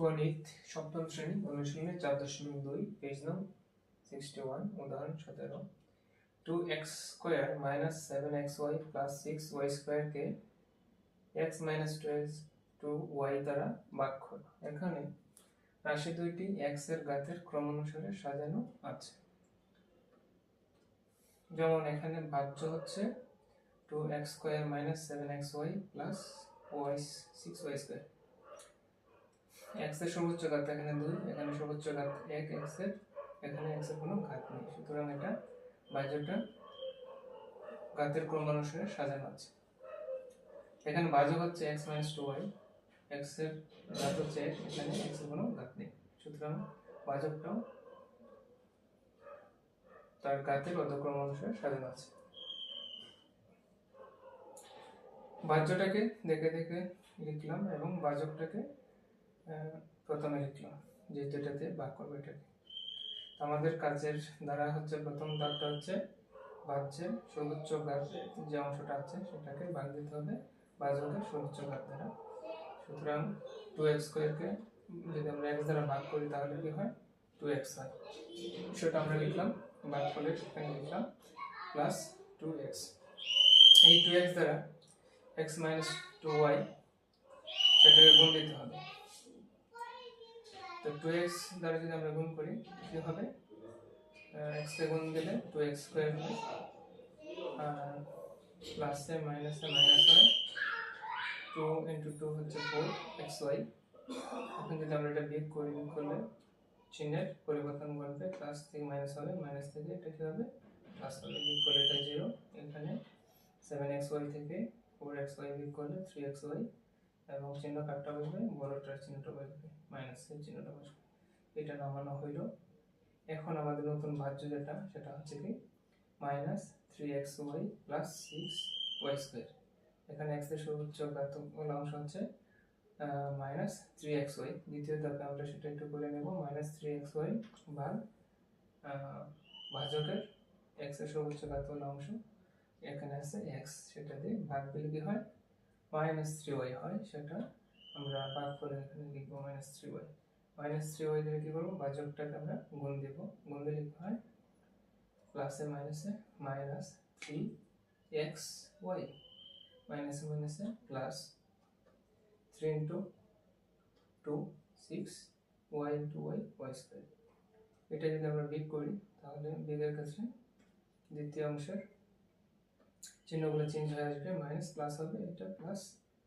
গণিত সপ্তম শ্রেণি, অনুশীলনী চার দশমিক দুই পেজ নং সিক্সটি ওয়ান উদাহরণ সতেরো। Two x square minus seven x y plus six y স্কোয়ারকে x minus two x two y দ্বারা ভাগ করো। এখানে রাশি দুইটি এক্সের ঘাতের ক্রম অনুসারে সাজানো আছে। যেমন এখানে ভাজ্য হচ্ছে two x square minus seven x y plus y six y square এক্সের সর্বোচ্চ ঘাত এখানে দুই, এখানে সর্বোচ্চ ঘাত এক এক্সের, এখানে এক্সের কোনো ঘাত নেই। সুতরাং এটা বাজ্যটা ঘাতের ক্রম অনুসারে সাজানো আছে। এখানে বাজক হচ্ছে এক্স মাইনাস টু ওয়াই এক্সের ঘাত হচ্ছে এক, এখানে এক্সের কোনো ঘাত নেই। সুতরাং বাজকটাও তার ঘাতের অধক্রম অনুসারে সাজানো আছে। বাহ্যটাকে দেখে দেখে লিখলাম এবং বাজকটাকে প্রথমে লিখলাম যে যেটাতে ভাগ করবে এটাকে। আমাদের কাজের দ্বারা হচ্ছে প্রথম ধাপটা হচ্ছে বাহ্যের সর্বোচ্চ ঘাত যে অংশটা আছে সেটাকে ভাগ দিতে হবে বাজকের সর্বোচ্চ ঘাত দ্বারা। সুতরাং টু এক্স স্কোয়ারকে যদি আমরা এক্স দ্বারা ভাগ করি তাহলে কি হয়? টু এক্স হয়। সেটা আমরা লিখলাম ভাগ করে সেখানে লিখলাম প্লাস টু এক্স এই টু এক্স দ্বারা এক্স মাইনাস টু ওয়াই সেটাকে গুণ দিতে হবে। তো টু এক্স দ্বারা যদি আমরা গুণ করি, কি হবে? এক্স কে গুণ দিলে টু এক্স স্কোয়ার হবে। আর প্লাসে মাইনাসে মাইনাস হয়। টু ইন্টু টু হচ্ছে ফোর এক্স ওয়াই এখন যদি আমরা এটা বিয়োগ করি করলে চিহ্নের পরিবর্তন ঘটবে। প্লাস থেকে মাইনাস হবে মাইনাস থেকে এটা কি হবে? প্লাস হবে, বিয়োগ করলে এটা জিরো এখানে সেভেন এক্স ওয়াই থেকে ফোর এক্স ওয়াই বিয়োগ করলে থ্রি এক্স ওয়াই এবং চিহ্ন কাটটা বসবে বড়টার চিহ্নটা বসবে মাইনাসের চিহ্নটা বসবে। এটা নামানো হইল। এখন আমাদের নতুন ভাজ্য যেটা, সেটা হচ্ছে কি minus three x y plus six y square এখানে এক্সের সর্বোচ্চ ঘাতক অংশ হচ্ছে মাইনাস থ্রি এক্স ওয়াই দ্বিতীয় ধাপে আমরা সেটা একটু করে নেব। মাইনাস থ্রি এক্স ওয়াই ভাগ ভাজকের এক্সের সর্বোচ্চ ঘাতক অংশ। এখানে আছে এক্স সেটা দিয়ে ভাগ দিলে কি হয়? মাইনাস থ্রি ওয়াই হয়, সেটা আমরা ভাগ করে এখানে লিখব minus three y. Minus three y দিলে কি করব? ভাজকটাকে আমরা গুণ দেব। গুণ দিলে কি হয়? প্লাসে মাইনাসে মাইনাস থ্রি এক্স ওয়াই মাইনাসে মাইনাসে plus three into two six y into y y square এটা যদি আমরা বিগ করি, তাহলে বিগের কাছে দ্বিতীয় অংশের চিহ্নগুলো চেঞ্জ হয়ে আসবে মাইনাস প্লাস হবে এটা প্লাস